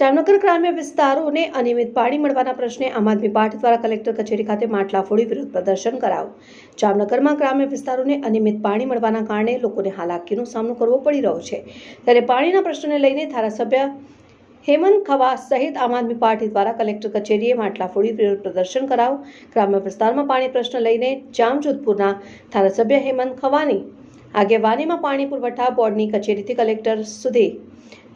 જામનગર ગ્રામ્ય વિસ્તારોને અનિયમિત પાણી મળવાના પ્રશ્ને આમ આદમી પાર્ટી દ્વારા કલેક્ટર કચેરી ખાતે માટલા ફોડી વિરોધ પ્રદર્શન કરાયું જામનગરમાં ગ્રામ્ય વિસ્તારોને અનિયમિત પાણી મળવાના કારણે લોકોને હાલાકીનો સામનો કરવો પડી રહ્યો છે. ત્યારે પાણીના પ્રશ્નને લઈને ધારાસભ્ય હેમંત ખવા સહિત આમ આદમી પાર્ટી દ્વારા કલેક્ટર કચેરીએ માટલા ફોડી વિરોધ પ્રદર્શન કરાયું ગ્રામ્ય વિસ્તારમાં પાણી પ્રશ્ન લઈને જામજોધપુરના ધારાસભ્ય હેમંત ખવાની આગેવાનીમાં પાણી પુરવઠા બોર્ડની કચેરીથી કલેક્ટર સુધી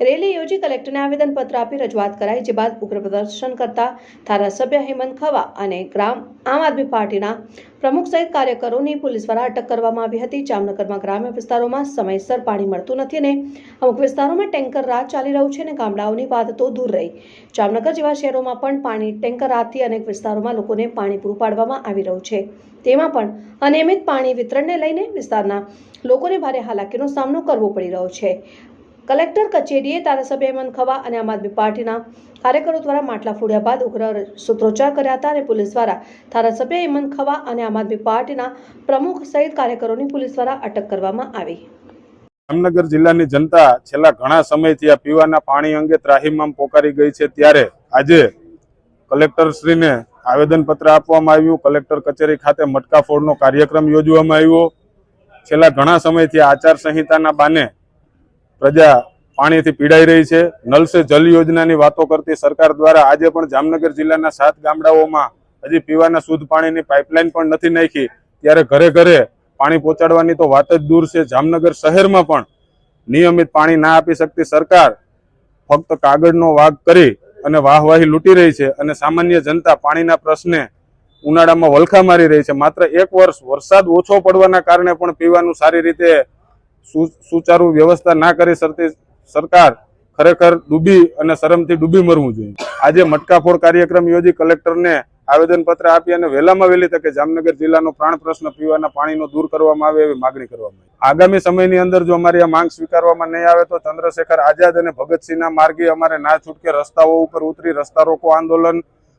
રેલી યોજી કલેક્ટરને આવેદનપત્ર આપી રજૂઆત કરાઈ, જે બાદ ઉગ્ર પ્રદર્શન કરતા ધારાસભ્ય હેમંત ખવા અને ગ્રામ આમ આદમી પાર્ટીના પ્રમુખ સહિત કાર્યકરોની પોલીસ દ્વારા અટક કરવામાં આવી હતી. જામનગરમાં ગ્રામ્ય વિસ્તારોમાં સમયસર પાણી મળતું નથી અને અમુક વિસ્તારોમાં ટેન્કર રાત ચાલી રહ્યું છે અને ગામડાઓની વાત તો દૂર રહી. જામનગર જેવા શહેરોમાં પણ પાણી ટેન્કર રાતથી અનેક વિસ્તારોમાં લોકોને પાણી પૂરું પાડવામાં આવી રહ્યું છે. તેમાં પણ અનિયમિત પાણી વિતરણને લઈને વિસ્તારના લોકોને ભારે હાલાકીનો સામનો કરવો પડી રહ્યો છે. કલેક્ટર કચેરીએ ધારાસભ્ય હેમંત ખવા અને આમ આદમી પાર્ટીના કાર્યકરો દ્વારા માટલા ફોડ્યા બાદ ઉગ્ર સૂત્રોચ્ચાર કર્યા હતા અને પોલીસ દ્વારા ધારાસભ્ય હેમંત ખવા અને આમ આદમી પાર્ટીના પ્રમુખ સહિત કાર્યકરોની પોલીસ દ્વારા અટક કરવામાં આવી. જામનગર જિલ્લાની જનતા છેલ્લા ઘણા સમયથી આ પીવાના પાણી અંગે ત્રાહીમામ પોકારી ગઈ છે. ત્યારે આજે કલેક્ટરશ્રીને આવેદનપત્ર આપવામાં આવ્યું. કલેક્ટર કચેરી ખાતે મટકા ફોડનો કાર્યક્રમ યોજવામાં આવ્યો. છેલ્લા ઘણા સમયથી આચાર સંહિતાના બાને પ્રજા પાણીથી પીડાઈ રહી છે. નલ સે જલ યોજનાની વાતો કરતી સરકાર દ્વારા આજે પણ જામનગર જિલ્લાના સાત ગામડાઓમાં હજી પીવાના શુદ્ધ પાણીની પાઇપલાઇન પણ નથી નાખી. ત્યારે ઘરે ઘરે પાણી પહોંચાડવાની તો વાત જ દૂર છે. જામનગર શહેરમાં પણ નિયમિત પાણી ના આપી શકતી સરકાર ફક્ત કાગળનો વાગ કરી અને વાહવાહી લૂંટી રહી છે અને સામાન્ય જનતા પાણીના પ્રશ્ને ઉનાળામાં વલખા મારી રહી છે. માત્ર એક વર્ષ વરસાદ ઓછો પડવાના કારણે પણ પીવાનું સારી રીતે સુચારુ વ્યવસ્થા ના કરી શકતી સરકાર ખરેખર ડૂબી અને શરમથી ડૂબી મરવું જોઈએ. આજે મટકાફોડ કાર્યક્રમ યોજી કલેક્ટરને આવેદનપત્ર આપી અને વહેલામાં વહેલી તકે જામનગર જિલ્લાનો પ્રાણ પ્રશ્ન પીવાના પાણીનો દૂર કરવામાં આવે એવી માગણી કરવામાં આવી. આગામી સમયની અંદર જો અમારી આ માંગ સ્વીકારવામાં નહીં આવે તો ચંદ્રશેખર આઝાદ અને ભગતસિંહના માર્ગે અમારે ના છૂટકે રસ્તાઓ ઉપર ઉતરી રસ્તા રોકો આંદોલન,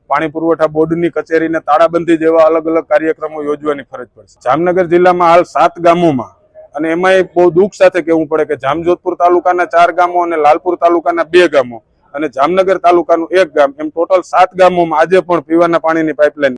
પાણી પુરવઠા બોર્ડની કચેરીને તાળાબંધી જેવા અલગ અલગ કાર્યક્રમો યોજવાની ફરજ પડશે. જામનગર જિલ્લામાં હાલ સાત ગામોમાં અને એમાંય બહુ દુઃખ સાથે કહેવું પડે કે જામજોધપુર તાલુકાના ચાર ગામો અને લાલપુર તાલુકાના બે ગામો અને જામનગર તાલુકાનું એક ગામ, એમ ટોટલ સાત ગામોમાં આજે પણ પીવાના પાણીની પાઇપલાઇન